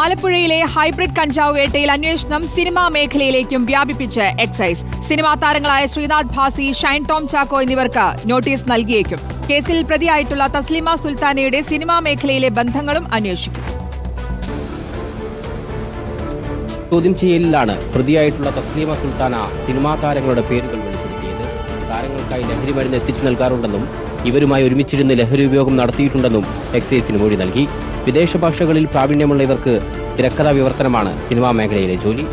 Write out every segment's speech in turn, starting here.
ആലപ്പുഴയിലെ ഹൈബ്രിഡ് കഞ്ചാവ് വേട്ടയിൽ അന്വേഷണം സിനിമാ മേഖലയിലേക്കും വ്യാപിപ്പിച്ച് എക്സൈസ്. സിനിമാ താരങ്ങളായ ശ്രീനാഥ് ഭാസി ഷൈൻ ടോം ചാക്കോ എന്നിവർക്ക് നോട്ടീസ് നൽകിയേക്കും. കേസിൽ പ്രതിയായിട്ടുള്ള തസ്ലിമ സുൽത്താനയുടെ സിനിമാ മേഖലയിലെ ബന്ധങ്ങളും അന്വേഷിക്കും. ചോദ്യം ചെയ്യലിലാണ് പ്രതിയായിട്ടുള്ള തസ്ലീമ സുൽത്താന സിനിമാ താരങ്ങളുടെ പേരുകൾ വെളിപ്പെടുത്തിയത്. താരങ്ങൾക്കായി ലഹരി മരുന്ന് എത്തിച്ചു നൽകാറുണ്ടെന്നും ഇവരുമായി ഒരുമിച്ചിരുന്ന് ലഹരി ഉപയോഗം നടത്തിയിട്ടുണ്ടെന്നും എക്സൈസിന് മൊഴി നൽകി. വിദേശ ഭാഷകളിൽ പ്രാവീണ്യമുള്ള ഇവർക്ക് തിരക്കഥാ വിവർത്തനമാണ് സിനിമാ മേഖലയിലെ ജോലി.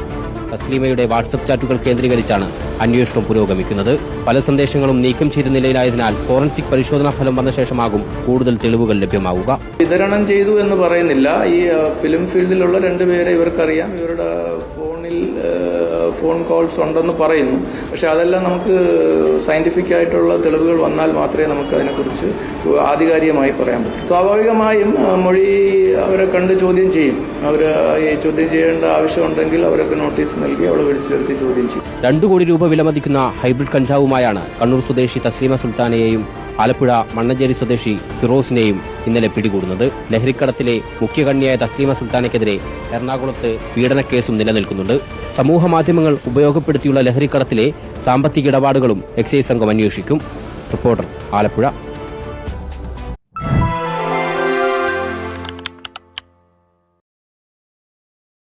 തസ്ലീമയുടെ വാട്സപ്പ് ചാറ്റുകൾ കേന്ദ്രീകരിച്ചാണ് അന്വേഷണം പുരോഗമിക്കുന്നത്. പല സന്ദേശങ്ങളും നീക്കം ചെയ്ത നിലയിലായതിനാൽ ഫോറൻസിക് പരിശോധനാ ഫലം വന്ന ശേഷമാകും കൂടുതൽ തെളിവുകൾ ലഭ്യമാവുക. വിതരണം ചെയ്തു എന്ന് പറയുന്നില്ല. ഈ ഫിലിം ഫീൽഡിലുള്ള രണ്ടുപേരെ ഇവർക്കറിയാം. ഇവരുടെ ഫോണിൽ ഫോൺ കോൾസ് ഉണ്ടെന്ന് പറയുന്നു. പക്ഷെ അതെല്ലാം നമുക്ക് സയന്റിഫിക് ആയിട്ടുള്ള തെളിവുകൾ വന്നാൽ മാത്രമേ നമുക്ക് അതിനെക്കുറിച്ച് ആധികാരികമായി പറയാൻ പറ്റൂ. സ്വാഭാവികമായും മൊഴി അവരെ കണ്ട് ചോദ്യം ചെയ്യും. അവർ ഈ ചോദ്യം ചെയ്യേണ്ട ആവശ്യമുണ്ടെങ്കിൽ അവരൊക്കെ നോട്ടീസ് നൽകി അവളെ വിളിച്ചു വരുത്തി ചോദ്യം ചെയ്യും. രണ്ടു കോടി രൂപ വിലമതിക്കുന്ന ഹൈബ്രിഡ് കഞ്ചാവുമായാണ് കണ്ണൂർ സ്വദേശി തസ്ലീമ സുൽത്താനയെയും ആലപ്പുഴ മണ്ണഞ്ചേരി സ്വദേശി ഫിറോസിനെയും ഇന്നലെ പിടികൂടുന്നത്. ലഹരിക്കടത്തിലെ മുഖ്യകണ്ണിയായ തസ്ലീമ സുൽത്താനയ്ക്കെതിരെ എറണാകുളത്ത് പീഡനക്കേസും നിലനിൽക്കുന്നുണ്ട്. സമൂഹ മാധ്യമങ്ങൾ ഉപയോഗപ്പെടുത്തിയുള്ള ലഹരിക്കടത്തിലെ സാമ്പത്തിക ഇടപാടുകളും എക്സൈസ് സംഘം അന്വേഷിക്കും. റിപ്പോർട്ടർ ആലപ്പുഴ.